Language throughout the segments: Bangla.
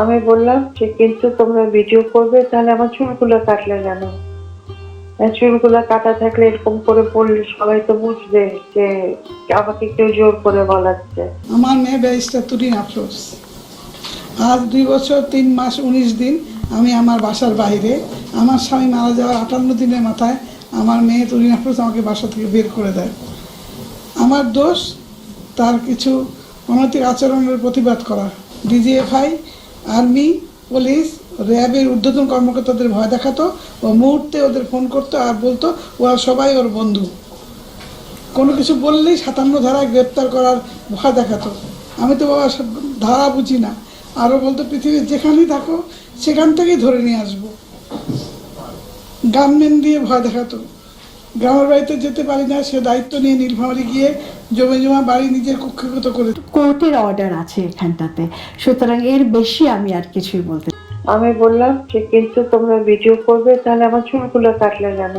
আমি বললাম যে কিন্তু তোমরা ভিডিও করবে, তাহলে আমার চুলগুলো কাটলে কেন? আর চুলগুলো কাটা থাকলে এরকম করে বললে সবাই তো বুঝবে যে আমাকে কেউ জোর করে বলাচ্ছে। আমার মেয়ে ব্যারিস্টার তুরিন আফরোজ আজ দুই বছর, তিন মাস, উনিশ দিন আমি আমার বাসার বাইরে। আমার স্বামী মারা যাওয়ার আটান্ন দিনের মাথায় আমার মেয়ে তুরিন আফরোজ আমাকে বাসা থেকে বের করে দেয়। আমার দোষ তার কিছু অনৈতিক আচরণের প্রতিবাদ করা ডিজিএফআই আর্মি, পুলিশ, র্যাবের ঊর্ধ্বতন কর্মকর্তাদের ভয় দেখাতো ও মুহূর্তে ওদের ফোন করতো আর বলতো, ওরা সবাই ওর বন্ধু। কোনো কিছু বললেই সাতান্ন ধারায় গ্রেপ্তার করার ভয় দেখাতো। আমি তো বাবা ধারা বুঝি না। আরও বলতো, পৃথিবীর যেখানেই থাকো, সেখান থেকেই ধরে নিয়ে আসব। গানম্যান দিয়ে ভয় দেখাতো। গ্রামের বাড়িতে যেতে পারি না, সে দায়িত্ব নিয়ে নীলফামারি গিয়ে জমে জমা বাড়ি নিজের কক্ষগত করে? কোর্টের অর্ডার আছে এখানটাতে। সুতরাং এর বেশি আমি আর কিছুই বলতে আমি বললাম যে কিন্তু তোমরা ভিডিও করবে তাহলে আমার চুলগুলো কাটলে কেন?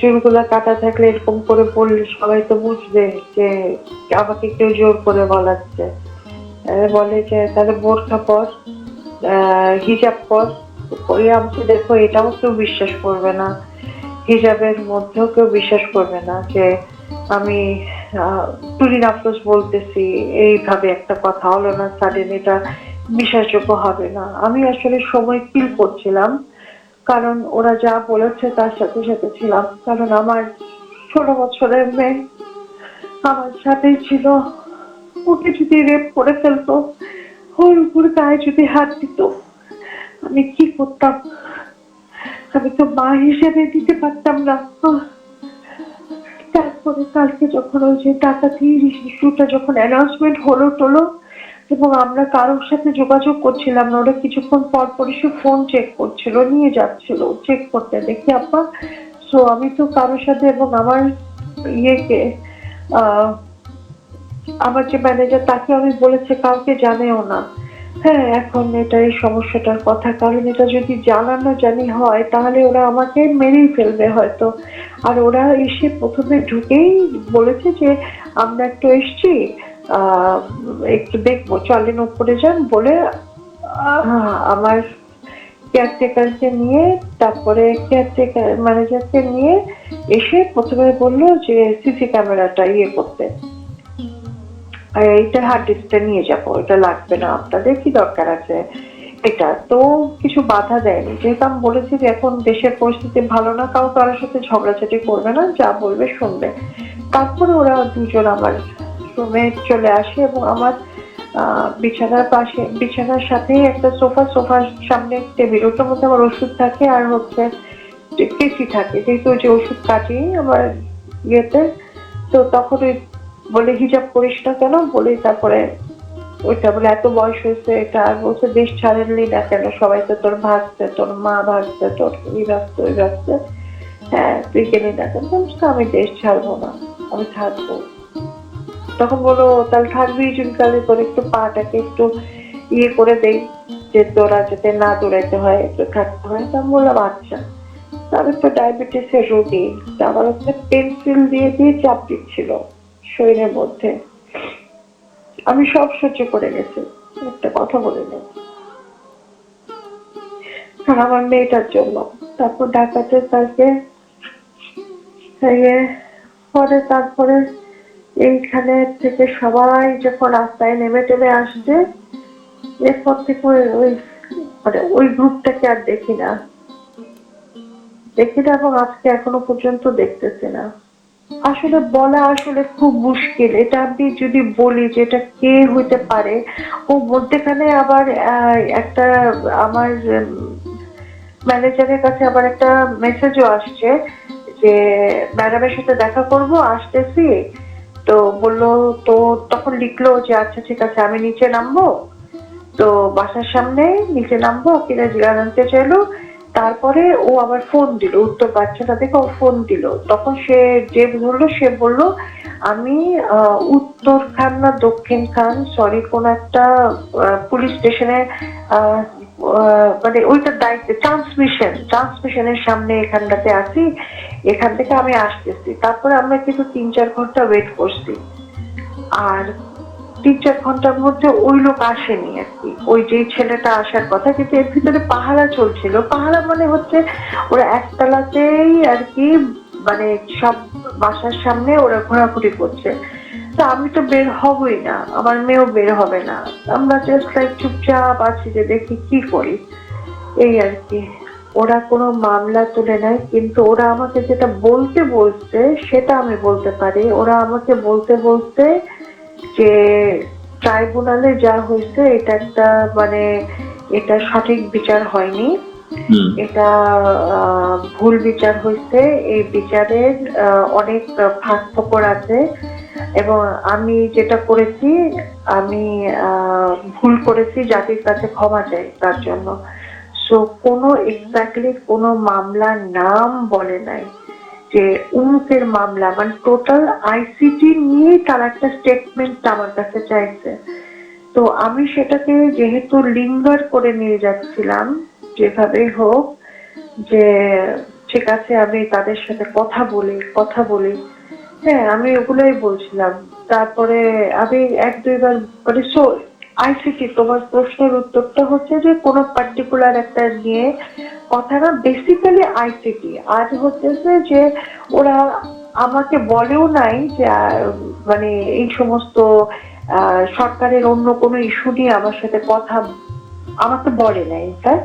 চুলগুলো কাটা থাকলে এরকম করে বললে সবাই তো বুঝবে যে আমাকে কেউ জোর করে বলাচ্ছে। বলে যে তাহলে বোরখা পর আহ, হিজাব পর। পরে আমাকে দেখো এটাও কেউ বিশ্বাস করবে না। হিজাবের মধ্যেও কেউ বিশ্বাস করবে না যে আমি তুরিন আফরোজ বলতেছি, এইভাবে একটা কথা হলো না সাডেন এটা বিশ্বাসযোগ্য হবে না। আমি আসলে সময় ফিল করছিলাম, কারণ ওরা যা বলেছে তার সাথে সাথে ছিলাম। কারণ আমার ষোলো বছরের মেয়ে আমার সাথেই ছিল। ওকে যদি রেপ করে ফেলতো, ওর উপর গায়ে যদি হাত দিত, আমি কি করতাম? আমি তো মা হিসেবে দিতে পারতাম না। তারপরে কালকে যখন ওই যে ডাকাতি ইস্যুটা যখন অ্যানাউন্সমেন্ট হলো টলো, এবং আমরা কারোর সাথে যোগাযোগ করছিলাম না, ওরা কিছুক্ষণ পর পর এসে ফোন চেক করছিল, নিয়ে যাচ্ছিল চেক করতে দেখি আপা সো আমি তো কারোর সাথে এবং আমার ইয়েকে আমার যে ম্যানেজার তাকে আমি বলেছি, কাউকে জানেও না। হ্যাঁ এখন এটা এই সমস্যাটার কথা। কারণ এটা যদি জানানো জানি হয়, তাহলে ওরা আমাকে মেরেই ফেলবে হয়তো। আর ওরা এসে প্রথমে ঢুকেই বলেছে যে, আমরা একটু এসছি একটু দেখব, চলেন উপরে যান বলে আমার কেয়ারটেকারকে নিয়ে, তারপরে কেয়ারটেকার ম্যানেজারকে নিয়ে এসে প্রথমে বলল যে, সিসি ক্যামেরাটা ইয়ে করতে। আর এইটা হার্ড ডিস্কটা নিয়ে যাব এটা লাগবে না। আপনাদের কি দরকার আছে? এটা তো কিছু বাধা দেয়নি। যেহেতু আমি বলেছি যে এখন দেশের পরিস্থিতি ভালো না কাউ কারোর সাথে ঝগড়াঝাটি করবে না, যা বলবে শুনবে। তারপরে ওরা দুজন আমার রুমে চলে আসে এবং আমার বিছানার পাশে, বিছানার সাথেই একটা সোফা, সোফার সামনে টেবিল ওটার মধ্যে আমার ওষুধ থাকে আর হচ্ছে কেসি থাকে। যেহেতু ওই যে ওষুধ কাটি আমার ইয়েতে, তো তখন ওই বলে হিজাব করিস না কেন? বলে তারপরে ওইটা বলে, এত বয়স হয়েছে, এটা আর বলছে, দেশ ছাড়েনলি না কেন? সবাই তো তোর ভাগছে, তোর মা ভাগছে, তোর ই ভাগছে, ওই ভাগছে। হ্যাঁ তুই গেলি না কেন? আমি আমি দেশ ছাড়বো না, আমি থাকব। তখন বলো তাহলে থাকবি চুলকালে তোর একটু পাটাকে একটু ইয়ে করে দেই, যে তোরা যাতে না দৌড়াইতে হয়, একটু থাকতে হয়। তা আমি বললাম আচ্ছা। তাহলে তো ডায়াবেটিসের রোগী। আমার পেন্সিল দিয়ে দিয়ে চাপ দিচ্ছিল। শরীরের মধ্যে। আমি সব সহ্য করে গেছি। একটা কথা বলে নেই। আমার মেয়েটার জন্য। তারপর ডাকাতের ইয়ে, পরে তারপরে এইখানে থেকে সবাই যখন রাস্তায় নেমে টেমে আসছে এরপর থেকে ওই মানে ওই গ্রুপটাকে আর দেখি না। দেখি না এবং আজকে এখনও পর্যন্ত দেখতেছি না। আসলে বলা আসলে খুব মুশকিল। এটা আমি যদি বলি যে এটা কে হইতে পারে? ও মধ্যেখানে আবার একটা আমার ম্যানেজারের কাছে আবার একটা মেসেজও আসছে যে ম্যাডামের সাথে দেখা করব, আসতেছি। তো বলল, তো তখন লিখলো যে আচ্ছা ঠিক আছে, আমি নিচে নামবো। তো বাসার সামনে নিচে নামবো, কিনা জানতে চাইলো। তারপরে ও আবার ফোন দিল, উত্তর বাচ্চাটা দেখে ও ফোন দিল। তখন সে যে ধরলো, সে বলল, আমি উত্তর খান না দক্ষিণ খান সরি কোন একটা পুলিশ স্টেশনে মানে ওইটার দায়িত্বে ট্রান্সমিশন ট্রান্সমিশনের সামনে এখানটাতে আছি, এখান থেকে আমি আসতেছি। তারপরে আমরা কিন্তু তিন চার ঘণ্টা ওয়েট করছি। আর তিন চার ঘণ্টার মধ্যে ওই লোক আসেনি আর কি। ওই যে ছেলেটা আসার কথা, কিন্তু এর ভিতরে পাহারা চলছিল। পাহারা মানে হচ্ছে ওরা একতলাতেই আর কি মানে সব বাসার সামনে ওরা ঘোরাঘুরি করছে। তা আমি তো বের হবই না, আমার মেয়েও বের হবে না। আমরা জাস্ট লাইক চুপচাপ আছি যে দেখি কি করি। এই আর কি। ওরা কোনো মামলা তুলে নেয়, কিন্তু ওরা আমাকে যেটা বলতে বলছে, সেটা আমি বলতে পারি। ওরা আমাকে বলতে বলতে যে ট্রাইব্যুনালে যা হয়েছে এটা একটা মানে এটা সঠিক বিচার হয়নি। এটা ভুল বিচার হয়েছে। এই বিচারের অনেক ফাঁক ফোকর আছে। এবং আমি যেটা করেছি আমি ভুল করেছি জাতির কাছে ক্ষমা চাই তার জন্য। সো কোনো এক্স্যাক্টলি কোনো মামলার নাম বলে নাই। যে উমুকের মামলা মানে টোটাল আইসিটি নিয়ে তার একটা স্টেটমেন্ট আমার কাছে চাইছে। তো আমি সেটাকে যেহেতু লিঙ্গার করে নিয়ে যাচ্ছিলাম যেভাবে হোক, যে ঠিক আছে, আমি তাদের সাথে কথা বলি কথা বলি। হ্যাঁ আমি ওগুলোই বলছিলাম। তারপরে আমি এক দুইবার মানে সো আইসিটি তোমার প্রশ্নের উত্তরটা হচ্ছে যে কোনো পার্টিকুলার একটা নিয়ে কথা না বেসিক্যালি আইসিটি আজ হচ্ছে যে ওরা আমাকে বলেও নাই যে মানে এই সমস্ত সরকারের অন্য কোনো ইস্যু নিয়ে আমার সাথে কথা, আমাকে বলে নাই স্যার